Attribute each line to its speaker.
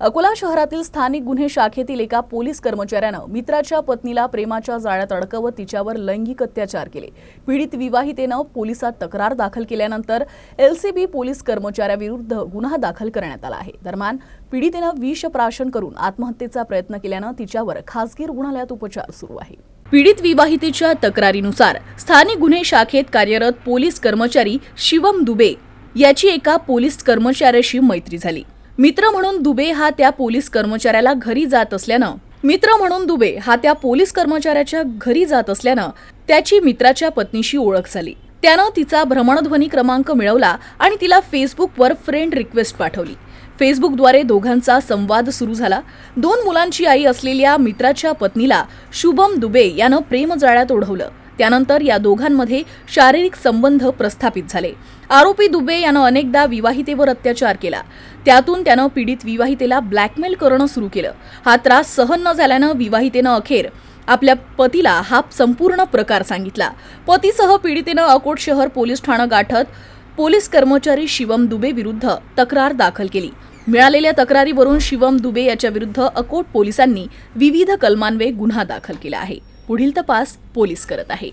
Speaker 1: अकोला शहरातील स्थानिक गुन्हे शाखेतील एका पोलीस कर्मचाऱ्यानं मित्राच्या पत्नीला प्रेमाच्या जाळ्यात अडकवत तिच्यावर लैंगिक अत्याचार केले. पीडित विवाहितेनं पोलिसात तक्रार दाखल केल्यानंतर एलसीबी पोलीस कर्मचाऱ्याविरुद्ध गुन्हा दाखल करण्यात आला आहे. दरम्यान पीडितेनं विष प्राशन करून आत्महत्येचा प्रयत्न केल्यानं तिच्यावर खासगी रुग्णालयात उपचार सुरू आहे. पीडित विवाहितेच्या तक्रारीनुसार स्थानिक गुन्हे शाखेत कार्यरत पोलीस कर्मचारी शिवम दुबे याची एका पोलीस कर्मचाऱ्याशी मैत्री झाली. मित्र म्हणून दुबे हा त्या पोलीस कर्मचाऱ्याला घरी जात असल्यानं मित्र म्हणून दुबे हा त्या पोलीस कर्मचाऱ्याच्या घरी जात असल्यानं त्याची मित्राच्या पत्नीशी ओळख झाली. त्यानं तिचा भ्रमणध्वनी क्रमांक मिळवला आणि तिला फेसबुकवर फ्रेंड रिक्वेस्ट पाठवली. फेसबुकद्वारे दोघांचा संवाद सुरू झाला. दोन मुलांची आई असलेल्या मित्राच्या पत्नीला शुभम दुबे यानं प्रेमजाळ्यात ओढवलं. त्यानंतर या दोघांमध्ये शारीरिक संबंध प्रस्थापित झाले. आरोपी दुबे यानं अनेकदा विवाहितेवर अत्याचार केला. त्यातून त्यानं पीडित विवाहितेला ब्लॅकमेल करणं सुरू केलं. हा त्रास सहन न झाल्यानं विवाहितेनं अखेर आपल्या पतीला हा संपूर्ण प्रकार सांगितला. पतीसह पीडितेनं अकोट शहर पोलीस ठाणं गाठत पोलीस कर्मचारी शिवम दुबे विरुद्ध तक्रार दाखल केली. मिळालेल्या तक्रारीवरून शिवम दुबे याच्या विरुद्ध अकोट पोलिसांनी विविध कलमान्वये गुन्हा दाखल केला आहे. पुढील तपास पोलीस करत आहे.